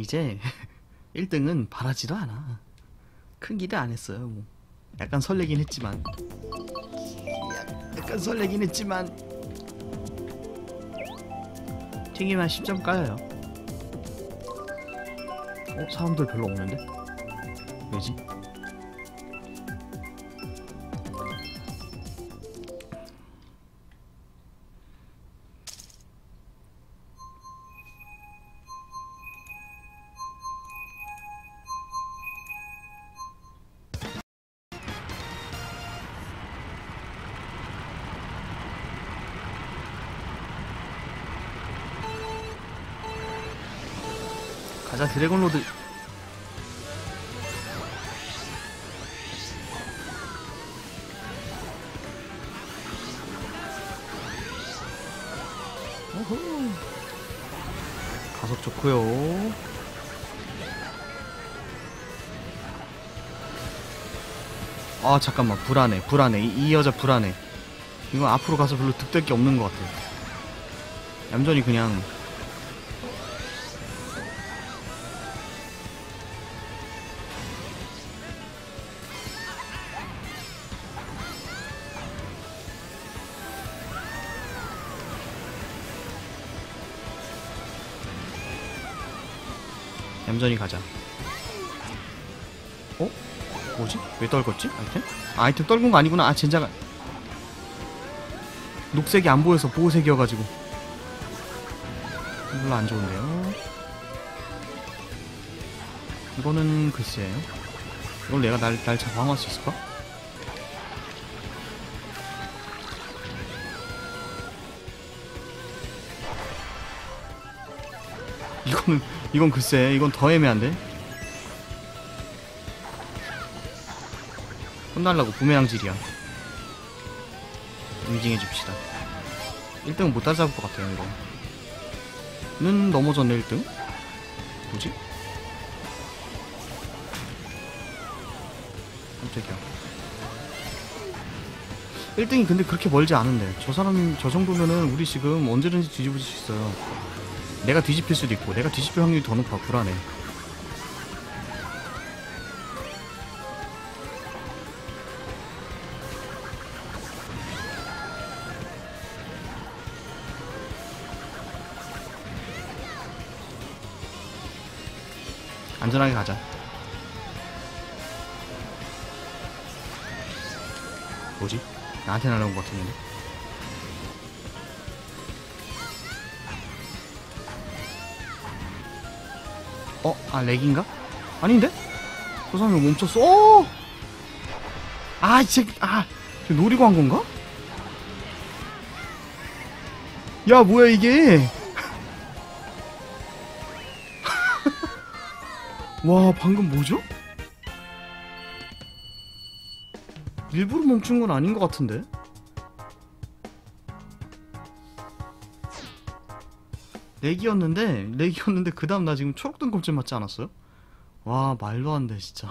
이제 1등은 바라지도 않아. 큰 기대 안 했어요. 뭐. 약간 설레긴 했지만. 약- 약간 설레긴 했지만. 튀기만 10점 까요. 어, 사람들 별로 없는데? 왜지? 가자 드래곤 로드. 어후. 가속 좋고요. 아 잠깐만 불안해 불안해 이, 이 여자 불안해. 이거 앞으로 가서 별로 득될 게 없는 것 같아. 얌전히 그냥 얌전히 가자. 어? 뭐지? 왜 떨궜지? 아이템? 아, 아이템 떨군 거 아니구나. 아, 젠자가 녹색이 안 보여서 보호색이어가지고 별로 안 좋은데요. 이거는 글쎄요. 이걸 내가 날, 날 잡아할 수 있을까? 이거는 이건 글쎄 이건 더 애매한데? 혼날라고 부메랑질이야. 응징해 줍시다. 1등은 못 따라잡을 것 같아요 이거. 는 넘어졌네 1등? 뭐지? 깜짝이야. 1등이 근데 그렇게 멀지 않은데. 저 사람 저 정도면은 우리 지금 언제든지 뒤집어질 수 있어요 내가 뒤집힐 수도 있고 내가 뒤집힐 확률이 더 높아 불안해. 안전하게 가자. 뭐지? 나한테 날아온 것 같은데 어? 아 렉인가? 아닌데? 왜 멈췄어? 어! 아 진짜 아저 노리고 한 건가? 야 뭐야 이게 와 방금 뭐죠? 일부러 멈춘 건 아닌 것 같은데 렉이었는데 렉이었는데 그 다음 나 지금 초록 등껍질 맞지 않았어요? 와 말도 안 돼 진짜